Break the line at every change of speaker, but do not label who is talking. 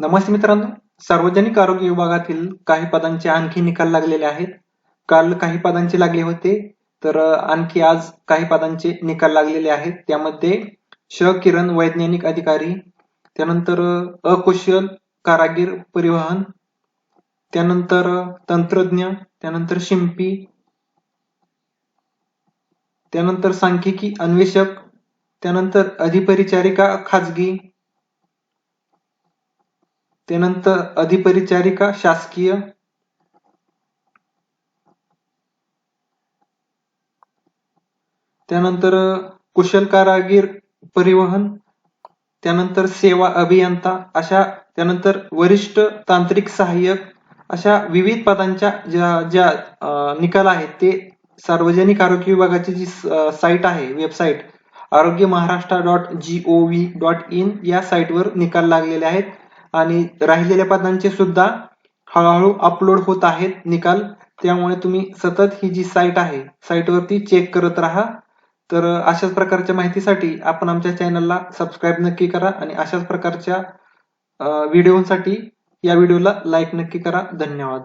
नमस्ते मित्रांनो. सार्वजनिक आरोग्य विभागातील काही पदांचे आणखी निकाल लागलेले आहेत. काल काही पदांचे लागले होते तर आणखी आज काही पदांचे निकाल लागलेले आहेत. त्यामध्ये श किरण वैज्ञानिक अधिकारी त्यानंतर अकुशल कारागीर परिवहन त्यानंतर तंत्रज्ञ त्यानंतर शिंपी त्यानंतर सांख्यिकी अन्वेषक त्यानंतर अधिपरिचारिका खाजगी त्यानंतर अधिपरिचारिका शासकीय त्यानंतर कुशल कारागीर परिवहन त्यानंतर सेवा अभियंता अशा त्यानंतर वरिष्ठ तांत्रिक सहाय्यक अशा विविध पदांच्या ज्या ज्या निकाल आहेत ते सार्वजनिक आरोग्य विभागाची जी साईट आहे website arogya Maharashtra dot G O V dot in या साईटवर निकाल लागलेले आहेत. आणि राहिलेल्या पदांचे सुद्धा हळूहळू अपलोड होत आहेत निकाल. त्यामुळे तुम्ही सतत ही जी साईट आहे साईटवरती चेक करत राहा. तर अशाच प्रकारच्या माहितीसाठी आपण आमच्या चॅनलला सबस्क्राईब नक्की करा आणि अशाच प्रकारच्या व्हिडिओसाठी या व्हिडिओला लाईक नक्की करा. धन्यवाद.